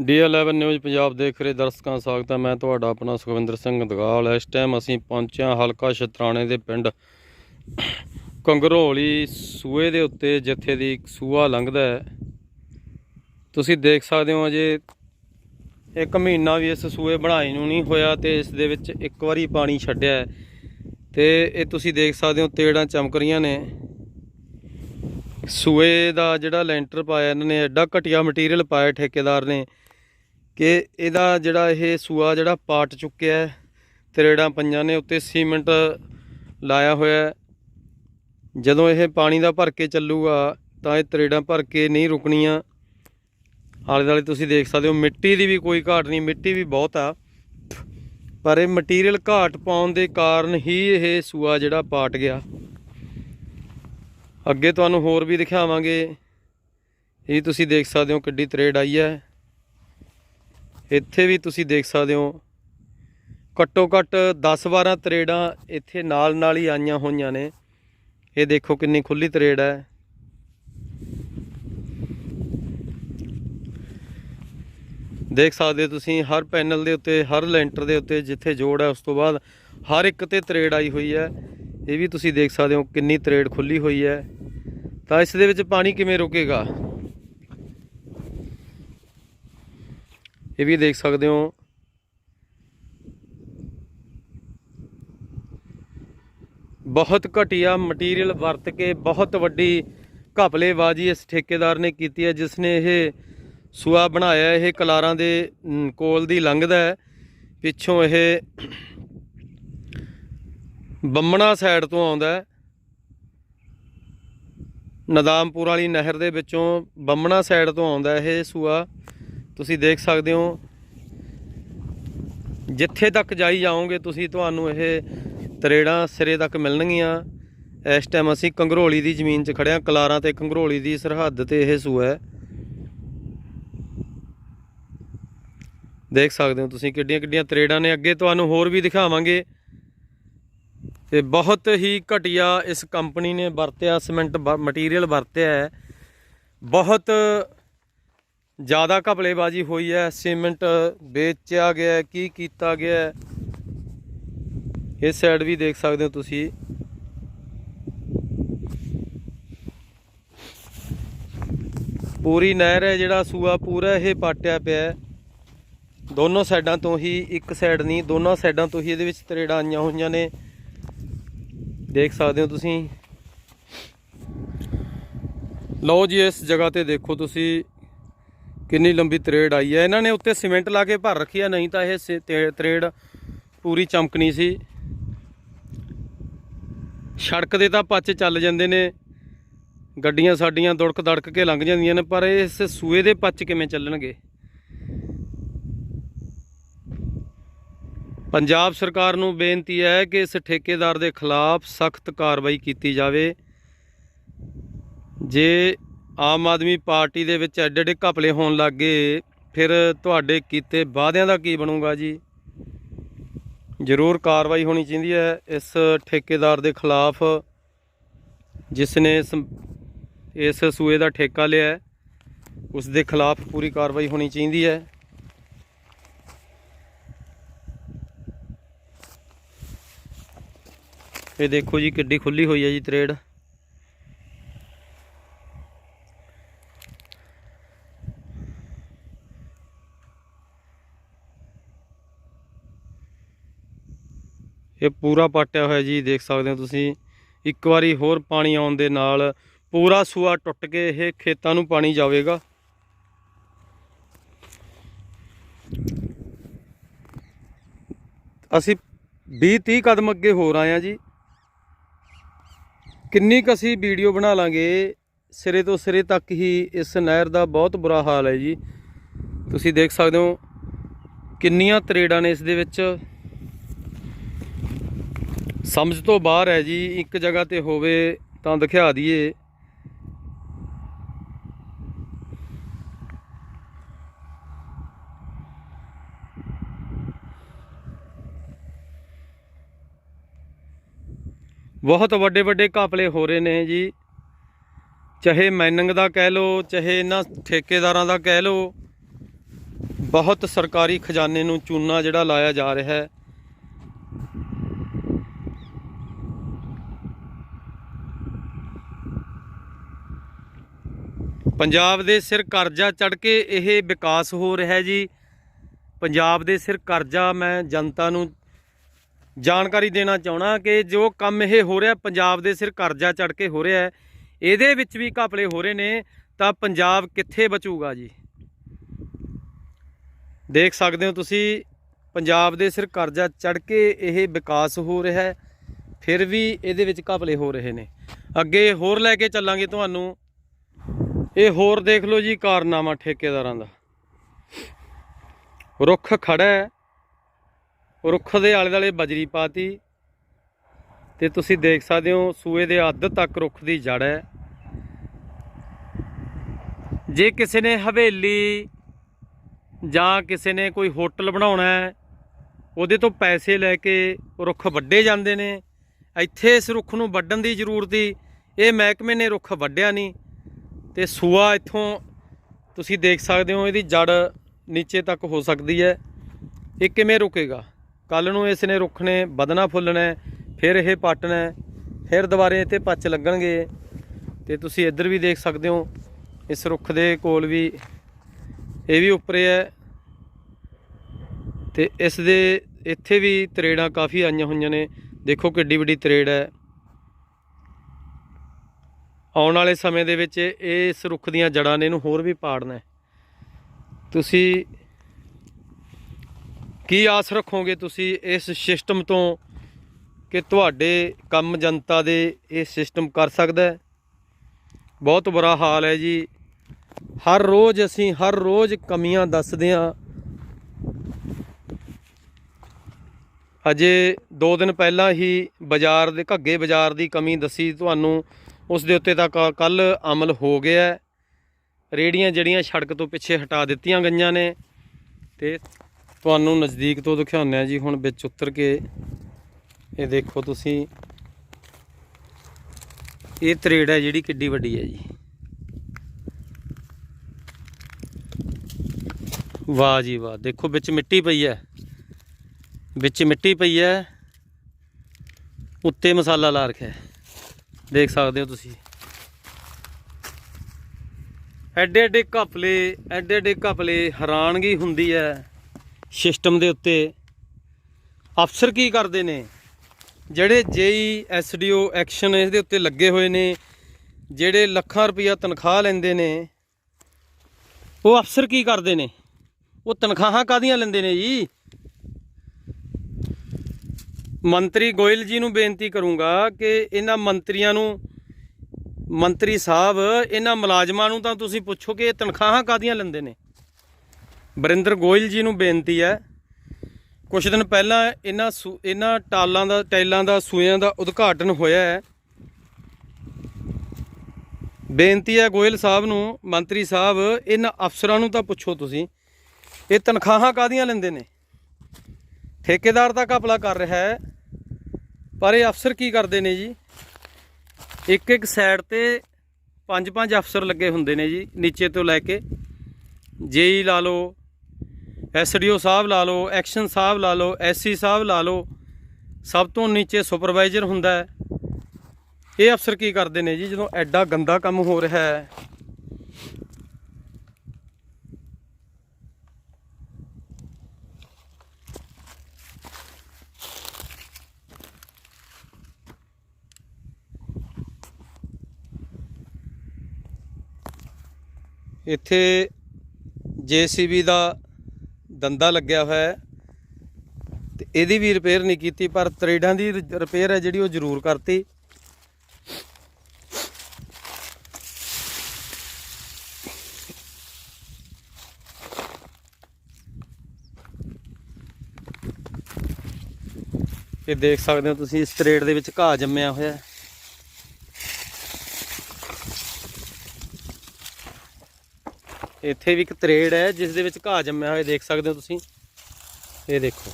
ਡੀ11 news Punjab ਦੇਖ ਰਹੇ ਦਰਸ਼ਕਾਂ ਦਾ ਸਵਾਗਤ ਹੈ। ਮੈਂ ਤੁਹਾਡਾ ਆਪਣਾ ਸੁਖਵਿੰਦਰ ਸਿੰਘ ਦਗਾਲ। ਇਸ ਟਾਈਮ ਅਸੀਂ ਪਹੁੰਚਿਆ ਹਲਕਾ ਸ਼ਤਰਾਣੇ ਦੇ ਪਿੰਡ ਕੰਗਰੋਲੀ ਸੂਏ ਦੇ ਉੱਤੇ, ਜਿੱਥੇ ਦੀ ਸੂਆ ਲੰਘਦਾ ਹੈ। ਤੁਸੀਂ ਦੇਖ ਸਕਦੇ ਹੋ ਅਜੇ ਇੱਕ ਮਹੀਨਾ ਵੀ ਇਸ ਸੂਏ ਬਣਾਈ ਨੂੰ ਨਹੀਂ ਹੋਇਆ ਤੇ ਇਸ ਦੇ ਵਿੱਚ ਇੱਕ ਵਾਰੀ ਪਾਣੀ ਛੱਡਿਆ ਹੈ। ਤੇ ਇਹ ਤੁਸੀਂ ਦੇਖ ਸਕਦੇ ਹੋ, ਤੇੜਾਂ ਚਮਕ ਰਹੀਆਂ ਨੇ। ਸੂਏ ਦਾ ਜਿਹੜਾ ਲੈਂਟਰ ਪਾਇਆ ਇਹਨਾਂ ਨੇ, ਐਡਾ ਘਟੀਆ ਮਟੀਰੀਅਲ ਪਾਇਆ ਠੇਕੇਦਾਰ ਨੇ ਕਿ ਇਹਦਾ ਜਿਹੜਾ ਇਹ ਸੂਆ ਜਿਹੜਾ ਪਾਟ ਚੁੱਕਿਆ ਤਰੇੜਾਂ ਪੰਜਾਂ ਨੇ, ਉੱਤੇ ਸੀਮੈਂਟ ਲਾਇਆ ਹੋਇਆ ਜਦੋਂ ਇਹ ਪਾਣੀ ਦਾ ਭਰ ਕੇ ਚੱਲੂਗਾ, ਤਾਂ ਇਹ ਤਰੇੜਾਂ ਭਰ ਕੇ ਨਹੀਂ ਰੁਕਣੀਆਂ। ਆਲੇ ਦੁਆਲੇ ਤੁਸੀਂ ਦੇਖ ਸਕਦੇ ਹੋ, ਮਿੱਟੀ ਦੀ ਵੀ ਕੋਈ ਘਾਟ ਨਹੀਂ, ਮਿੱਟੀ ਵੀ ਬਹੁਤ ਆ। ਪਰ ਇਹ ਮਟੀਰੀਅਲ ਘਾਟ ਪਾਉਣ ਦੇ ਕਾਰਨ ਹੀ ਇਹ ਸੂਆ ਜਿਹੜਾ ਪਾਟ ਗਿਆ। ਅੱਗੇ ਤੁਹਾਨੂੰ ਹੋਰ ਵੀ ਦਿਖਾਵਾਂਗੇ। ਇਹ ਤੁਸੀਂ ਦੇਖ ਸਕਦੇ ਹੋ ਕਿੱਡੀ ਤਰੇੜ ਆਈ ਹੈ। ਇੱਥੇ ਵੀ ਤੁਸੀਂ ਦੇਖ ਸਕਦੇ ਹੋ। ਘੱਟੋ ਘੱਟ 10-12 ਤਰੇੜਾਂ ਇੱਥੇ ਨਾਲ ਨਾਲ ਹੀ ਆਈਆਂ ਹੋਈਆਂ ਨੇ। ਇਹ ਦੇਖੋ ਕਿੰਨੀ ਖੁੱਲੀ ਤਰੇੜ ਹੈ। ਦੇਖ ਸਕਦੇ ਹੋ ਤੁਸੀਂ ਹਰ ਪੈਨਲ ਦੇ ਉੱਤੇ, ਹਰ ਲੈਂਟਰ ਦੇ ਉੱਤੇ ਜਿੱਥੇ ਜੋੜ ਹੈ ਉਸ ਤੋਂ ਬਾਅਦ ਹਰ ਇੱਕ ਤੇ ਤਰੇੜ ਆਈ ਹੋਈ ਹੈ। ਇਹ ਵੀ ਤੁਸੀਂ ਦੇਖ ਸਕਦੇ ਹੋ ਕਿੰਨੀ ਤਰੇੜ ਖੁੱਲੀ ਹੋਈ ਹੈ। ਤਾਂ ਇਸ ਦੇ ਵਿੱਚ ਪਾਣੀ ਕਿਵੇਂ ਰੁਕੇਗਾ? ਇਹ ਵੀ ਦੇਖ ਸਕਦੇ ਹੋ। ਬਹੁਤ ਘਟੀਆ ਮਟੀਰੀਅਲ ਵਰਤ ਕੇ ਬਹੁਤ ਵੱਡੀ ਘਪਲੇਬਾਜ਼ੀ ਇਸ ਠੇਕੇਦਾਰ ਨੇ ਕੀਤੀ ਹੈ, ਜਿਸ ਨੇ ਇਹ ਸੂਆ ਬਣਾਇਆ, ਇਹ ਕਲਾਰਾਂ ਦੇ ਕੋਲ ਦੀ ਲੰਘਦਾ ਹੈ। ਪਿੱਛੋਂ ਇਹ ਬੰਮਣਾ ਸਾਈਡ ਤੋਂ ਆਉਂਦਾ ਹੈ। ਨਦਾਮਪੁਰ ਵਾਲੀ ਨਹਿਰ ਦੇ ਵਿੱਚੋਂ ਬੰਮਣਾ ਸਾਈਡ ਤੋਂ ਆਉਂਦਾ ਇਹ ਸੂਆ। ਤੁਸੀਂ ਦੇਖ ਸਕਦੇ ਹੋ। ਜਿੱਥੇ ਤੱਕ ਜਾਈ ਜਾਓਗੇ, ਤੁਸੀਂ ਤੁਹਾਨੂੰ ਇਹ ਤਰੇੜਾਂ ਸਿਰੇ ਤੱਕ ਮਿਲਣਗੀਆਂ। ਇਸ ਟਾਈਮ ਅਸੀਂ ਕੰਗਰੋਲੀ ਦੀ ਜ਼ਮੀਨ 'ਚ ਖੜਿਆ ਕਲਾਰਾਂ ਤੇ ਕੰਗਰੋਲੀ ਦੀ ਸਰਹੱਦ ਤੇ ਇਹ ਸੂਆ ਹੈ। ਦੇਖ ਸਕਦੇ ਹੋ ਤੁਸੀਂ ਕਿੱਡੀਆਂ ਕਿੱਡੀਆਂ ਤਰੇੜਾਂ ਨੇ। ਅੱਗੇ ਤੁਹਾਨੂੰ ਹੋਰ ਵੀ ਦਿਖਾਵਾਂਗੇ। ਤੇ ਬਹੁਤ ਹੀ ਘਟੀਆ ਇਸ ਕੰਪਨੀ ਨੇ ਵਰਤਿਆ, ਸੀਮੈਂਟ ਮਟੀਰੀਅਲ ਵਰਤਿਆ ਹੈ। ਬਹੁਤ ਜ਼ਿਆਦਾ ਘਪਲੇਬਾਜ਼ੀ ਹੋਈ ਹੈ, ਸੀਮੈਂਟ ਵੇਚਿਆ ਗਿਆ ਕੀ ਕੀਤਾ ਗਿਆ ਇਸ ਸਾਈਡ ਵੀ ਦੇਖ ਸਕਦੇ ਹੋ ਤੁਸੀਂ। ਪੂਰੀ ਨਹਿਰ ਹੈ ਜਿਹੜਾ, ਸੂਆ ਪੂਰਾ ਇਹ ਪਾਟਿਆ ਪਿਆ ਦੋਨੋਂ ਸਾਈਡਾਂ ਤੋਂ ਹੀ ਇੱਕ ਸਾਈਡ ਨਹੀਂ, ਦੋਨੋਂ ਸਾਈਡਾਂ ਤੋਂ ਹੀ ਇਹਦੇ ਵਿੱਚ ਤਰੇੜਾਂ ਆਈਆਂ ਹੋਈਆਂ ਨੇ। ਦੇਖ ਸਕਦੇ ਹੋ ਤੁਸੀਂ। ਲਓ ਜੀ, ਇਸ ਜਗ੍ਹਾ ਤੇ ਦੇਖੋ ਤੁਸੀਂ ਕਿੰਨੀ ਲੰਬੀ ਤਰੇੜ ਆਈ ਹੈ। ਇਹਨਾਂ ਨੇ ਉੱਤੇ ਸੀਮੈਂਟ ਲਾ ਕੇ ਭਰ ਰੱਖੀ ਹੈ, ਨਹੀਂ ਤਾਂ ਇਹ ਸੇ- ਤੇ- ਤਰੇੜ ਪੂਰੀ ਚਮਕਣੀ ਸੀ। ਸੜਕ ਦੇ ਤਾਂ ਪੱਚ ਚੱਲ ਜਾਂਦੇ ਨੇ। ਗੱਡੀਆਂ ਸਾਡੀਆਂ ਦੁੜਕ ਦੜਕ ਕੇ ਲੰਘ ਜਾਂਦੀਆਂ ਨੇ, ਪਰ ਇਸ ਸੂਏ ਦੇ ਪੱਚ ਕਿਵੇਂ ਚੱਲਣਗੇ? ਪੰਜਾਬ ਸਰਕਾਰ ਨੂੰ ਬੇਨਤੀ ਹੈ ਕਿ ਇਸ ਠੇਕੇਦਾਰ ਦੇ ਖਿਲਾਫ ਸਖਤ ਕਾਰਵਾਈ ਕੀਤੀ ਜਾਵੇ। ਜੇ ਆਮ ਆਦਮੀ ਪਾਰਟੀ ਦੇ ਵਿੱਚ ਐਡੇ ਐਡੇ ਘਪਲੇ ਹੋਣ ਲੱਗੇ ਫਿਰ ਤੁਹਾਡੇ ਕੀਤੇ ਵਾਅਦਿਆਂ ਦਾ ਕੀ ਬਣੂਗਾ ਜੀ? ਜ਼ਰੂਰ ਕਾਰਵਾਈ ਹੋਣੀ ਚਾਹੀਦੀ ਹੈ ਇਸ ਠੇਕੇਦਾਰ ਦੇ ਖਿਲਾਫ, ਜਿਸ ਨੇ ਇਸ ਇਸ ਸੂਏ ਦਾ ਠੇਕਾ ਲਿਆ ਹੈ। ਉਸ ਦੇ ਖਿਲਾਫ ਪੂਰੀ ਕਾਰਵਾਈ ਹੋਣੀ ਚਾਹੀਦੀ ਹੈ। ਇਹ ਦੇਖੋ ਜੀ ਕਿੱਡੀ ਖੁੱਲੀ ਹੋਈ ਹੈ ਜੀ ਤਰੇੜ। ਇਹ ਪੂਰਾ ਪਾਟਿਆ ਹੋਇਆ ਜੀ, ਦੇਖ ਸਕਦੇ ਹੋ ਤੁਸੀਂ। ਇੱਕ ਵਾਰੀ ਹੋਰ ਪਾਣੀ ਆਉਣ ਦੇ ਨਾਲ ਪੂਰਾ ਸੂਆ ਟੁੱਟ ਕੇ ਇਹ ਖੇਤਾਂ ਨੂੰ ਪਾਣੀ ਜਾਵੇਗਾ। ਅਸੀਂ 20 30 ਕਦਮ ਅੱਗੇ ਹੋਰ ਆਏ ਆ ਜੀ। ਕਿੰਨੀ ਕੁ ਅਸੀਂ ਵੀਡੀਓ ਬਣਾ ਲਾਂਗੇ, ਸਿਰੇ ਤੋਂ ਸਿਰੇ ਤੱਕ ਹੀ ਇਸ ਨਹਿਰ ਦਾ ਬਹੁਤ ਬੁਰਾ ਹਾਲ ਹੈ ਜੀ। ਤੁਸੀਂ ਦੇਖ ਸਕਦੇ ਹੋ ਕਿੰਨੀਆਂ ਤਰੇੜਾਂ ਨੇ ਇਸ ਦੇ ਵਿੱਚ। ਸਮਝ ਤੋਂ ਬਾਹਰ ਹੈ ਜੀ, ਇੱਕ ਜਗ੍ਹਾ ਤੇ ਹੋਵੇ ਤਾਂ ਦਿਖਾ ਦਈਏ। ਬਹੁਤ ਵੱਡੇ ਵੱਡੇ ਘਪਲੇ ਹੋ ਰਹੇ ਨੇ ਜੀ। ਚਾਹੇ ਮਾਈਨਿੰਗ ਦਾ ਕਹਿ ਲਓ, ਚਾਹੇ ਇਹਨਾਂ ਠੇਕੇਦਾਰਾਂ ਦਾ ਕਹਿ ਲਓ, ਬਹੁਤ ਸਰਕਾਰੀ ਖਜ਼ਾਨੇ ਨੂੰ ਚੂਨਾ ਜਿਹੜਾ ਲਾਇਆ ਜਾ ਰਿਹਾ ਹੈ। ਪੰਜਾਬ ਦੇ ਸਿਰ ਕਰਜ਼ਾ ਚੜ ਕੇ ਇਹ ਵਿਕਾਸ ਹੋ ਰਿਹਾ ਜੀ। ਪੰਜਾਬ ਦੇ ਸਿਰ ਕਰਜ਼ਾ ਮੈਂ ਜਨਤਾ ਨੂੰ ਜਾਣਕਾਰੀ ਦੇਣਾ ਚਾਹਣਾ ਕਿ ਜੋ ਕੰਮ ਇਹ ਹੋ ਰਿਹਾ, ਪੰਜਾਬ ਦੇ ਸਿਰ ਕਰਜ਼ਾ ਚੜ ਕੇ ਹੋ ਰਿਹਾ ਇਹਦੇ ਵਿੱਚ ਵੀ ਘਪਲੇ ਹੋ ਰਹੇ ਨੇ, ਤਾਂ ਪੰਜਾਬ ਕਿੱਥੇ ਬਚੂਗਾ ਜੀ? ਦੇਖ ਸਕਦੇ ਹੋ ਤੁਸੀਂ, ਪੰਜਾਬ ਦੇ ਸਿਰ ਕਰਜ਼ਾ ਚੜ ਕੇ ਇਹ ਵਿਕਾਸ ਹੋ ਰਿਹਾ ਹੈ, ਫਿਰ ਵੀ ਇਹਦੇ ਵਿੱਚ ਘਪਲੇ ਹੋ ਰਹੇ ਨੇ। ਅੱਗੇ ਹੋਰ ਲੈ ਕੇ ਚੱਲਾਂਗੇ ਤੁਹਾਨੂੰ। ਇਹ ਹੋਰ ਦੇਖ ਲਓ ਜੀ, ਕਾਰਨਾਮਾ ਠੇਕੇਦਾਰਾਂ ਦਾ। ਰੁੱਖ ਖੜਾ ਹੈ। ਰੁੱਖ ਦੇ ਆਲੇ ਦੁਆਲੇ ਬਜਰੀ ਪਾਤੀ ਤੇ ਤੁਸੀਂ ਦੇਖ ਸਕਦੇ ਹੋ ਸੂਏ ਦੇ ਅੱਧ ਤੱਕ ਰੁੱਖ ਦੀ ਜੜ ਹੈ। ਜੇ ਕਿਸੇ ਨੇ ਹਵੇਲੀ ਜਾਂ ਕਿਸੇ ਨੇ ਕੋਈ ਹੋਟਲ ਬਣਾਉਣਾ ਹੈ, ਉਹਦੇ ਤੋਂ ਪੈਸੇ ਲੈ ਕੇ ਰੁੱਖ ਵੱਡੇ ਜਾਂਦੇ ਨੇ। ਇੱਥੇ ਇਸ ਰੁੱਖ ਨੂੰ ਵੱਢਣ ਦੀ ਜ਼ਰੂਰਤ ਸੀ। ਇਹ ਮਹਿਕਮੇ ਨੇ ਰੁੱਖ ਵੱਢਿਆ ਨਹੀਂ ਤੇ ਸੂਆ ਇੱਥੋਂ ਤੁਸੀਂ ਦੇਖ ਸਕਦੇ ਹੋ ਇਹਦੀ ਜੜ ਨੀਚੇ ਤੱਕ ਹੋ ਸਕਦੀ ਹੈ। ਇਹ ਕਿਵੇਂ ਰੁਕੇਗਾ? ਕੱਲ ਨੂੰ ਇਸ ਨੇ ਰੁੱਖ ਨੇ ਵਧਣਾ ਫੁੱਲਣਾ ਫਿਰ ਇਹ ਪੱਟਣਾ ਫਿਰ ਦੁਬਾਰੇ ਇੱਥੇ ਪੱਚ ਲੱਗਣਗੇ। ਤੇ ਤੁਸੀਂ ਇੱਧਰ ਵੀ ਦੇਖ ਸਕਦੇ ਹੋ, ਇਸ ਰੁੱਖ ਦੇ ਕੋਲ ਵੀ ਇਹ ਵੀ ਉੱਪਰੇ ਹੈ। ਤੇ ਇਸ ਦੇ ਇੱਥੇ ਵੀ ਤਰੇੜਾਂ ਕਾਫੀ ਆਈਆਂ ਹੋਈਆਂ ਨੇ। ਦੇਖੋ ਕਿੱਡੀ ਵੱਡੀ ਤਰੇੜ ਹੈ। ਆਉਣ ਵਾਲੇ ਸਮੇਂ ਦੇ ਵਿੱਚ ਇਸ ਰੁੱਖ ਦੀਆਂ ਜੜਾਂ ਨੇ, ਇਹਨੂੰ ਹੋਰ ਵੀ ਪਾੜਨਾ ਤੁਸੀਂ ਕੀ ਆਸ ਰੱਖੋਗੇ ਤੁਸੀਂ ਇਸ ਸਿਸਟਮ ਤੋਂ ਕਿ ਤੁਹਾਡੇ ਕੰਮ ਜਨਤਾ ਦੇ ਇਹ ਸਿਸਟਮ ਕਰ ਸਕਦਾ ਬਹੁਤ ਬੁਰਾ ਹਾਲ ਹੈ ਜੀ। ਹਰ ਰੋਜ਼ ਅਸੀਂ ਹਰ ਰੋਜ਼ ਕਮੀਆਂ ਦੱਸਦੇ ਹਾਂ। ਅਜੇ 2 ਦਿਨ ਪਹਿਲਾਂ ਹੀ ਬਾਜ਼ਾਰ ਦੇ ਘੱਗੇ ਬਾਜ਼ਾਰ ਦੀ ਕਮੀ ਦੱਸੀ ਤੁਹਾਨੂੰ, ਉਸ ਦੇ ਉੱਤੇ ਤਾਂ ਕੱਲ ਅਮਲ ਹੋ ਗਿਆ ਹੈ। ਰੇੜੀਆਂ ਜਿਹੜੀਆਂ ਸੜਕ ਤੋਂ ਪਿੱਛੇ ਹਟਾ ਦਿੱਤੀਆਂ ਗਈਆਂ ਨੇ ਤੇ ਤੁਹਾਨੂੰ ਨਜ਼ਦੀਕ ਤੋਂ ਦਿਖਾਉਂਦੇ ਆ ਜੀ, ਹੁਣ ਵਿੱਚ ਉਤਰ ਕੇ। ਇਹ ਦੇਖੋ ਤੁਸੀਂ। ਇਹ ਤਰੇੜ ਹੈ ਜਿਹੜੀ ਕਿੱਡੀ ਵੱਡੀ ਹੈ ਜੀ। ਵਾਹ ਜੀ ਵਾਹ, ਦੇਖੋ ਵਿੱਚ ਮਿੱਟੀ ਪਈ ਹੈ। ਵਿੱਚ ਮਿੱਟੀ ਪਈ ਹੈ। ਉੱਤੇ ਮਸਾਲਾ ਲਾ ਰੱਖਿਆ ਹੈ। ਦੇਖ ਸਕਦੇ ਹੋ ਤੁਸੀਂ। ਐਡੇ ਐਡੇ ਘਪਲੇ ਐਡੇ ਐਡੇ ਘਪਲੇ ਹੈਰਾਨਗੀ ਹੁੰਦੀ ਹੈ। ਸਿਸਟਮ ਦੇ ਉੱਤੇ ਅਫਸਰ ਕੀ ਕਰਦੇ ਨੇ? ਜਿਹੜੇ ਜੇਈ, ਐਸਡੀਓ, ਐਕਸ਼ਨ ਇਸ ਦੇ ਉੱਤੇ ਲੱਗੇ ਹੋਏ ਨੇ, ਜਿਹੜੇ ਲੱਖਾਂ ਰੁਪਈਆ ਤਨਖਾਹ ਲੈਂਦੇ ਨੇ, ਉਹ ਅਫਸਰ ਕੀ ਕਰਦੇ ਨੇ? ਉਹ ਤਨਖਾਹਾਂ ਕਾਦੀਆਂ ਲੈਂਦੇ ਨੇ ਜੀ? ਮੰਤਰੀ ਗੋਇਲ ਜੀ ਨੂੰ ਬੇਨਤੀ ਕਰੂੰਗਾ ਕਿ ਇਹਨਾਂ ਮੰਤਰੀਆਂ ਨੂੰ, ਮੰਤਰੀ ਸਾਹਿਬ, ਇਹਨਾਂ ਮੁਲਾਜ਼ਮਾਂ ਨੂੰ ਤਾਂ ਤੁਸੀਂ ਪੁੱਛੋ ਕਿ ਇਹ ਤਨਖਾਹਾਂ ਕਾਦੀਆਂ ਲੈਂਦੇ ਨੇ? ਬਰਿੰਦਰ ਗੋਇਲ ਜੀ ਨੂੰ ਬੇਨਤੀ ਹੈ ਕੁਝ ਦਿਨ ਪਹਿਲਾਂ ਇਹਨਾਂ ਸੂ- ਇਹਨਾਂ ਟਾਲਾਂ ਦਾ, ਟਾਈਲਾਂ ਦਾ, ਸੂਇਆਂ ਦਾ ਉਦਘਾਟਨ ਹੋਇਆ ਹੈ। ਬੇਨਤੀ ਹੈ ਗੋਇਲ ਸਾਹਿਬ ਨੂੰ, ਮੰਤਰੀ ਸਾਹਿਬ ਇਹਨਾਂ ਅਫਸਰਾਂ ਨੂੰ ਤਾਂ ਪੁੱਛੋ ਤੁਸੀਂ, ਇਹ ਤਨਖਾਹਾਂ ਕਾਦੀਆਂ ਲੈਂਦੇ ਨੇ? ਠੇਕੇਦਾਰ ਤਾਂ ਘਪਲਾ ਕਰ ਰਿਹਾ ਹੈ, ਪਰ ਇਹ ਅਫਸਰ ਕੀ ਕਰਦੇ ਨੇ ਜੀ? ਇੱਕ ਇੱਕ ਸਾਈਡ ਤੇ ਪੰਜ ਪੰਜ ਅਫਸਰ ਲੱਗੇ ਹੁੰਦੇ ਨੇ ਜੀ, ਨੀਚੇ ਤੋਂ ਲੈ ਕੇ ਜੇਈ ਲਾ ਲਓ ਐਸਡੀਓ ਸਾਹਿਬ ਲਾ ਲਓ, ਐਕਸ਼ਨ ਸਾਹਿਬ ਲਾ ਲਓ, ਐਸਸੀ ਸਾਹਿਬ ਲਾ ਲਓ, ਸਭ ਤੋਂ ਨੀਚੇ ਸੁਪਰਵਾਈਜ਼ਰ ਹੁੰਦਾ ਹੈ। ਇਹ ਅਫਸਰ ਕੀ ਕਰਦੇ ਨੇ ਜੀ? ਜਦੋਂ ਐਡਾ ਗੰਦਾ ਕੰਮ ਹੋ ਰਿਹਾ ਹੈ, ਇੱਥੇ ਜੀਸੀਬੀ ਦਾ ਦੰਦਾ ਲੱਗਿਆ ਹੋਇਆ ਹੈ। ਤੇ ਇਹਦੀ ਵੀ ਰਿਪੇਅਰ ਨਹੀਂ ਕੀਤੀ, ਪਰ ਤਰੇਡਾਂ ਦੀ ਰਿਪੇਅਰ ਹੈ ਜਿਹੜੀ ਉਹ ਜ਼ਰੂਰ ਕਰਤੀ। ਇਹ ਦੇਖ ਸਕਦੇ ਹੋ ਤੁਸੀਂ, ਇਸ ਤਰੇਡ ਦੇ ਵਿੱਚ ਘਾਹ ਜੰਮਿਆ ਹੋਇਆ ਹੈ। ਇੱਥੇ ਵੀ ਇੱਕ ਤਰੇੜ ਹੈ, ਜਿਸ ਦੇ ਵਿੱਚ ਘਾਹ ਜੰਮਿਆ ਹੋਇਆ, ਦੇਖ ਸਕਦੇ ਹੋ ਤੁਸੀਂ। ਇਹ ਦੇਖੋ,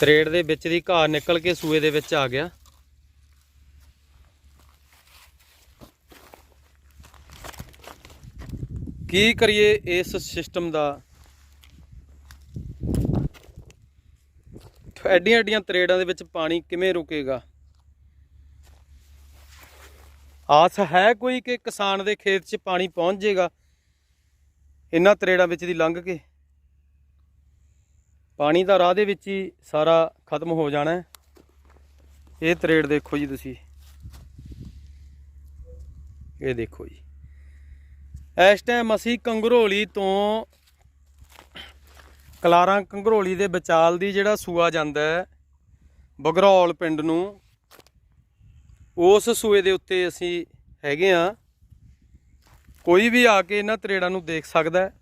ਤਰੇੜ ਦੇ ਵਿੱਚ ਦੀ ਘਾਹ ਨਿਕਲ ਕੇ ਸੂਏ ਦੇ ਵਿੱਚ ਆ ਗਿਆ। ਕੀ ਕਰੀਏ ਇਸ ਸਿਸਟਮ ਦਾ? ਐਡੀਆਂ ਐਡੀਆਂ ਤਰੇੜਾਂ ਦੇ ਵਿੱਚ ਪਾਣੀ ਕਿਵੇਂ ਰੁਕੇਗਾ? ਆਸ ਹੈ ਕੋਈ ਕਿ ਕਿਸਾਨ ਦੇ ਖੇਤ 'ਚ ਪਾਣੀ ਪਹੁੰਚ ਜਾਏਗਾ ਇਹਨਾਂ ਤਰੇੜਾਂ ਵਿੱਚ ਦੀ ਲੰਘ ਕੇ। ਪਾਣੀ ਦਾ ਰਾਹ ਦੇ ਵਿੱਚ ਹੀ ਸਾਰਾ ਖਤਮ ਹੋ ਜਾਣਾ ਇਹ ਤਰੇੜ ਦੇਖੋ ਜੀ ਤੁਸੀਂ। ਇਹ ਦੇਖੋ ਜੀ। ਇਸ ਟਾਈਮ ਅਸੀਂ ਕੰਗਰੋਲੀ ਤੋਂ ਕਲਾਰਾਂ ਕੰਗਰੋਲੀ ਦੇ ਵਿਚਾਲ ਦੀ ਜਿਹੜਾ ਸੂਆ ਜਾਂਦਾ ਹੈ, ਬਗਰੌਲ ਪਿੰਡ ਨੂੰ, ਉਸ ਸੂਏ ਦੇ ਉੱਤੇ ਅਸੀਂ ਹੈਗੇ ਆ ਕੋਈ ਵੀ ਆ ਕੇ ਇਹਨਾਂ ਤਰੇੜਾਂ ਨੂੰ ਦੇਖ ਸਕਦਾ ਹੈ।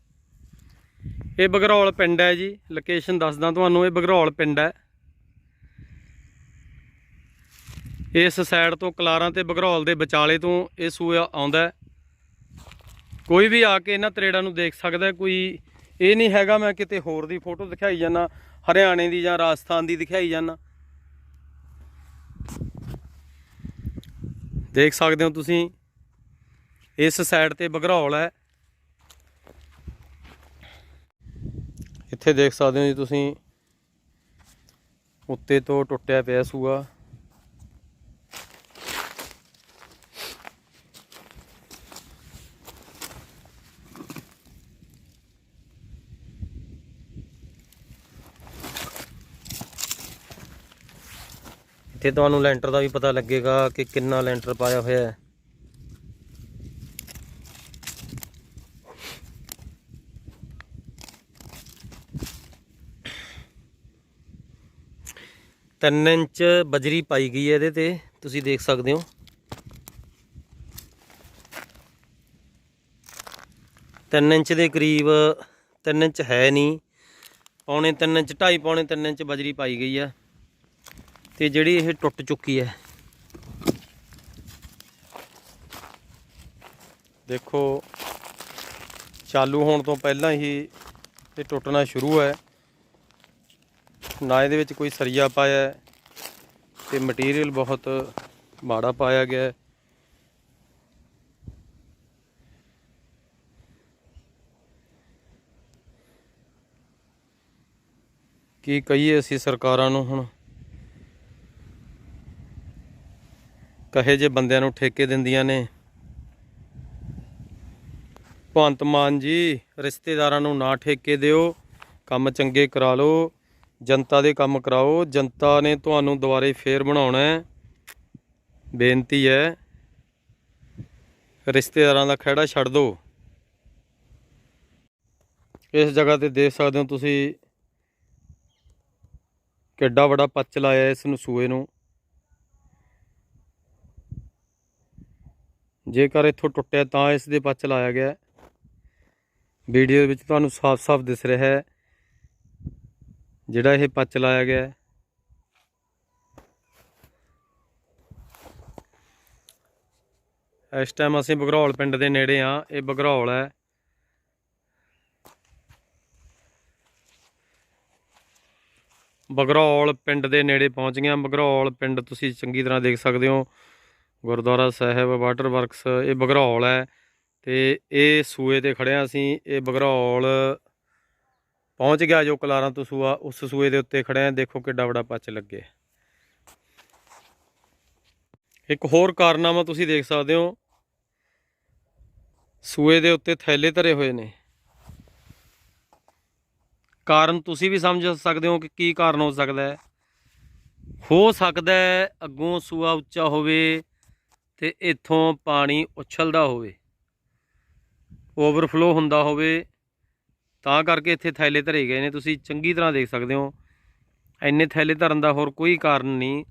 ਇਹ ਬਗਰੌਲ ਪਿੰਡ ਹੈ ਜੀ। ਲੋਕੇਸ਼ਨ ਦੱਸਦਾ ਤੁਹਾਨੂੰ, ਇਹ ਬਗਰੌਲ ਪਿੰਡ ਹੈ। ਇਸ ਸਾਈਡ ਤੋਂ ਕਲਾਰਾਂ ਤੇ ਬਗਰੌਲ ਦੇ ਵਿਚਾਲੇ ਤੋਂ ਇਹ ਸੂਆ ਆਉਂਦਾ ਕੋਈ ਵੀ ਆ ਕੇ ਇਹਨਾਂ ਤਰੇੜਾਂ ਨੂੰ ਦੇਖ ਸਕਦਾ ਕੋਈ, ਇਹ ਨਹੀਂ ਹੈਗਾ, ਮੈਂ ਕਿਤੇ ਹੋਰ ਦੀ ਫੋਟੋ ਦਿਖਾਈ ਜਾਂਦਾ, ਹਰਿਆਣੇ ਦੀ ਜਾਂ ਰਾਜਸਥਾਨ ਦੀ ਦਿਖਾਈ ਜਾਂਦਾ। ਦੇਖ ਸਕਦੇ ਹੋ ਤੁਸੀਂ। ਇਸ ਸਾਈਡ ਤੇ ਬਗਰੌਲ ਹੈ। ਇੱਥੇ ਦੇਖ ਸਕਦੇ ਹੋ ਜੀ ਤੁਸੀਂ। ਉੱਤੇ ਤੋਂ ਟੁੱਟਿਆ ਪਿਆ ਸੂਆ। ਇੱਥੇ ਤੁਹਾਨੂੰ ਲੈਂਟਰ ਦਾ ਵੀ ਪਤਾ ਲੱਗੇਗਾ ਕਿ ਕਿੰਨਾ ਲੈਂਟਰ ਪਾਇਆ ਹੋਇਆ ਹੈ। ਤਿੰਨ ਇੰਚ ਬਜਰੀ ਪਾਈ ਗਈ ਹੈ ਇਹਦੇ ਤੇ, ਤੁਸੀਂ ਦੇਖ ਸਕਦੇ ਹੋ। ਤਿੰਨ ਇੰਚ ਦੇ ਕਰੀਬ, ਤਿੰਨ ਇੰਚ ਹੈ ਨਹੀਂ। ਪੌਣੇ ਤਿੰਨ ਇੰਚ, ਢਾਈ ਪੌਣੇ ਤਿੰਨ ਇੰਚ ਬਜਰੀ ਪਾਈ ਗਈ ਆ ਤੇ ਜਿਹੜੀ ਇਹ ਟੁੱਟ ਚੁੱਕੀ ਹੈ। ਦੇਖੋ, ਚਾਲੂ ਹੋਣ ਤੋਂ ਪਹਿਲਾਂ ਹੀ ਇਹ ਟੁੱਟਣਾ ਸ਼ੁਰੂ ਹੈ। ਨਾ ਇਹਦੇ ਵਿੱਚ ਕੋਈ ਸਰੀਆ ਪਾਇਆ ਹੈ ਤੇ ਮਟੀਰੀਅਲ ਬਹੁਤ ਮਾੜਾ ਪਾਇਆ ਗਿਆ ਕੀ ਕਹੀਏ ਅਸੀਂ ਸਰਕਾਰਾਂ ਨੂੰ ਹੁਣ? ਕਹੇ ਜੇ ਬੰਦਿਆਂ ਨੂੰ ਠੇਕੇ ਦਿੰਦੀਆਂ ਨੇ। ਭਗਵੰਤ ਮਾਨ ਜੀ, ਰਿਸ਼ਤੇਦਾਰਾਂ ਨੂੰ ਨਾ ਠੇਕੇ ਦਿਓ, ਕੰਮ ਚੰਗੇ ਕਰਾ ਲਓ। ਜਨਤਾ ਦੇ ਕੰਮ ਕਰਾਓ। ਜਨਤਾ ਨੇ ਤੁਹਾਨੂੰ ਦੁਬਾਰੇ ਫੇਰ ਬਣਾਉਣਾ ਹੈ। ਬੇਨਤੀ ਹੈ, ਰਿਸ਼ਤੇਦਾਰਾਂ ਦਾ ਖਹਿੜਾ ਛੱਡ ਦਿਓ। ਇਸ ਜਗ੍ਹਾ ਤੇ ਦੇਖ ਸਕਦੇ ਹੋ ਤੁਸੀਂ ਕਿੱਡਾ ਵੱਡਾ ਪੱਚ ਲਾਇਆ ਇਸ ਨੂੰ ਸੂਏ ਨੂੰ। ਜੇਕਰ ਇੱਥੋਂ ਟੁੱਟਿਆ ਤਾਂ ਇਸ ਦੇ ਪੱਚ ਲਾਇਆ ਗਿਆ। ਵੀਡੀਓ ਵਿੱਚ ਤੁਹਾਨੂੰ ਸਾਫ਼-ਸਾਫ਼ ਦਿਸ ਰਿਹਾ ਹੈ। ਜਿਹੜਾ ਇਹ ਪੱਚ ਲਾਇਆ ਗਿਆ ਇਸ ਟਾਈਮ ਅਸੀਂ ਬਗਰੌਲ ਪਿੰਡ ਦੇ ਨੇੜੇ ਆ ਇਹ ਬਗਰੌਲ ਹੈ। ਬਗਰੌਲ ਪਿੰਡ ਦੇ ਨੇੜੇ ਪਹੁੰਚ ਗਏ ਬਗਰੌਲ ਪਿੰਡ ਤੁਸੀਂ ਚੰਗੀ ਤਰ੍ਹਾਂ ਦੇਖ ਸਕਦੇ ਹੋ। ਗੁਰਦੁਆਰਾ ਸਾਹਿਬ ਵਾਟਰ ਵਰਕਸ ਇਹ ਬਗਰੌਲ ਹੈ। ਤੇ ਇਹ ਸੂਏ ਤੇ ਖੜਿਆ ਅਸੀਂ। ਇਹ ਬਗਰੌਲ ਪਹੁੰਚ ਗਿਆ ਜੋ ਕਲਾਰਾਂ ਤੋਂ ਸੂਆ, ਉਸ ਸੂਏ ਦੇ ਉੱਤੇ ਖੜਿਆ ਦੇਖੋ ਕਿੱਡਾ ਵੱਡਾ ਪੱਚ ਲੱਗੇ। ਇੱਕ ਹੋਰ ਕਾਰਨਾਮਾ ਤੁਸੀਂ ਦੇਖ ਸਕਦੇ ਹੋ। ਸੂਏ ਦੇ ਉੱਤੇ ਥੈਲੇ ਧਰੇ ਹੋਏ ਨੇ। ਕਾਰਨ ਤੁਸੀਂ ਵੀ ਸਮਝ ਸਕਦੇ ਹੋ ਕਿ ਕੀ ਕਾਰਨ ਹੋ ਸਕਦਾ ਹੈ। ਹੋ ਸਕਦਾ ਹੈ ਅੱਗੋਂ ਸੂਆ ਉੱਚਾ ਹੋਵੇ ਤੇ ਇੱਥੋਂ ਪਾਣੀ ਉਛਲਦਾ ਹੋਵੇ। ਓਵਰਫਲੋ ਹੁੰਦਾ ਹੋਵੇ ਤਾਂ ਕਰਕੇ ਇੱਥੇ ਥੈਲੇ ਧਰੇ ਗਏ ਨੇ। ਤੁਸੀਂ ਚੰਗੀ ਤਰ੍ਹਾਂ ਦੇਖ ਸਕਦੇ ਹੋ। ਇੰਨੇ ਥੈਲੇ ਧਰਨ ਦਾ ਹੋਰ ਕੋਈ ਕਾਰਨ ਨਹੀਂ।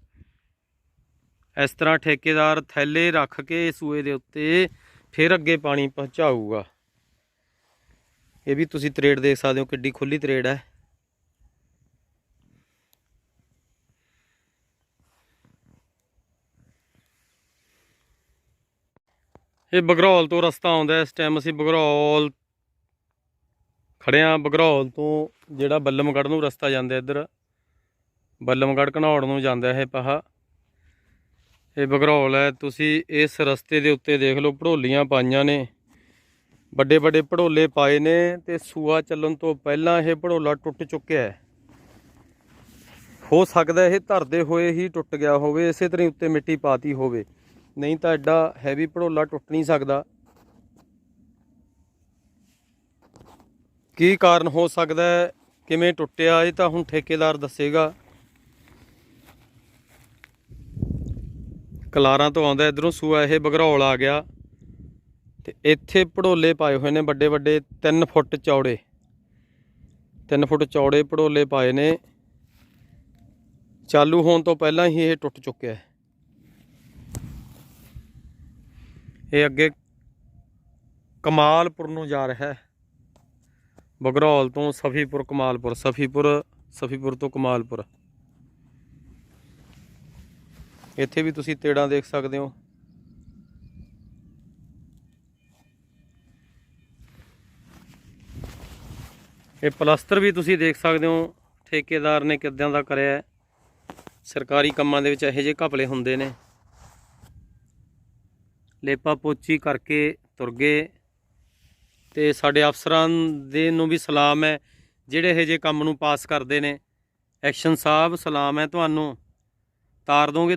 ਇਸ ਤਰ੍ਹਾਂ ਠੇਕੇਦਾਰ ਥੈਲੇ ਰੱਖ ਕੇ ਸੂਏ ਦੇ ਉੱਤੇ ਫਿਰ ਅੱਗੇ ਪਾਣੀ ਪਹੁੰਚਾਊਗਾ। ਇਹ ਵੀ ਤੁਸੀਂ ਤਰੇੜ ਦੇਖ ਸਕਦੇ ਹੋ, ਕਿੱਡੀ ਖੁੱਲੀ ਤਰੇੜ ਹੈ। ਇਹ ਬਗਰੌਲ ਤੋਂ ਰਸਤਾ ਆਉਂਦਾ ਇਸ ਟਾਈਮ ਅਸੀਂ ਬਗਰੌਲ ਖੜਿਆ ਬਗਰੌਲ ਤੋਂ ਜਿਹੜਾ ਬੱਲਮਗੜ੍ਹ ਨੂੰ ਰਸਤਾ ਜਾਂਦਾ ਇੱਧਰ, ਬੱਲਮਗੜ੍ਹ ਘਨੌੜ ਨੂੰ ਜਾਂਦਾ ਇਹ ਪਹਾ। ਇਹ ਬਗਰੌਲ ਹੈ, ਤੁਸੀਂ ਇਸ ਰਸਤੇ ਦੇ ਉੱਤੇ ਦੇਖ ਲਓ ਪੜੋਲੀਆਂ ਪਾਈਆਂ ਨੇ। ਵੱਡੇ ਵੱਡੇ ਪੜੋਲੇ ਪਾਏ ਨੇ ਤੇ ਸੂਆ ਚੱਲਣ ਤੋਂ ਪਹਿਲਾਂ ਇਹ ਭੜੋਲਾ ਟੁੱਟ ਚੁੱਕਿਆ ਹੈ। ਹੋ ਸਕਦਾ ਇਹ ਧਰਦੇ ਹੋਏ ਹੀ ਟੁੱਟ ਗਿਆ ਹੋਵੇ, ਇਸੇ ਤਰ੍ਹਾਂ ਹੀ ਉੱਤੇ ਮਿੱਟੀ ਪਾਤੀ ਹੋਵੇ। ਨਹੀਂ ਤਾਂ ਐਡਾ ਹੈਵੀ ਪੜੋਲਾ ਟੁੱਟ ਨਹੀਂ ਸਕਦਾ। ਕੀ ਕਾਰਨ ਹੋ ਸਕਦਾ ਹੈ? ਕਿਵੇਂ ਟੁੱਟਿਆ? ਇਹ ਤਾਂ ਹੁਣ ਠੇਕੇਦਾਰ ਦੱਸੇਗਾ। ਕਲਾਰਾਂ ਤੋਂ ਆਉਂਦਾ, ਇਧਰੋਂ ਸੂਆ ਇਹ ਬਗਰੌਲ ਆ ਗਿਆ। ਤੇ ਇੱਥੇ ਪੜੋਲੇ ਪਾਏ ਹੋਏ ਨੇ ਵੱਡੇ ਵੱਡੇ 3 ਫੁੱਟ ਚੌੜੇ। 3 ਫੁੱਟ ਚੌੜੇ ਭੜੋਲੇ ਪਾਏ ਨੇ। ਚਾਲੂ ਹੋਣ ਤੋਂ ਪਹਿਲਾਂ ਹੀ ਇਹ ਟੁੱਟ ਚੁੱਕਿਆ ਹੈ। ਇਹ ਅੱਗੇ ਕਮਾਲਪੁਰ ਨੂੰ ਜਾ ਰਿਹਾ ਹੈ। ਬਗਰੌਲ ਤੋਂ ਸਫੀਪੁਰ, ਕਮਾਲਪੁਰ। ਸਫੀਪੁਰ ਸਫੀਪੁਰ ਤੋਂ ਕਮਾਲਪੁਰ। ਇੱਥੇ ਵੀ ਤੁਸੀਂ ਤੇੜਾਂ ਦੇਖ ਸਕਦੇ ਹੋ। ਇਹ ਪਲਸਤਰ ਵੀ ਤੁਸੀਂ ਦੇਖ ਸਕਦੇ ਹੋ। ਠੇਕੇਦਾਰ ਨੇ ਕਿੱਦਾਂ ਦਾ ਕਰਿਆ ਸਰਕਾਰੀ ਕੰਮਾਂ ਦੇ ਵਿੱਚ ਇਹੋ ਜਿਹੇ ਘਪਲੇ ਹੁੰਦੇ ਨੇ। ਲੇਪਾ ਪੋਚੀ ਕਰਕੇ ਤੁਰ ਗਏ। ਤੇ ਸਾਡੇ ਅਫਸਰਾਂ ਦੇ ਨੂੰ ਵੀ ਸਲਾਮ ਹੈ, ਜਿਹੜੇ ਇਹੋ ਜਿਹੇ ਕੰਮ ਨੂੰ ਪਾਸ ਕਰਦੇ ਨੇ। ਐਕਸ਼ਨ ਸਾਹਿਬ, ਸਲਾਮ ਹੈ ਤੁਹਾਨੂੰ। ਤਾਰ ਦੋਗੇ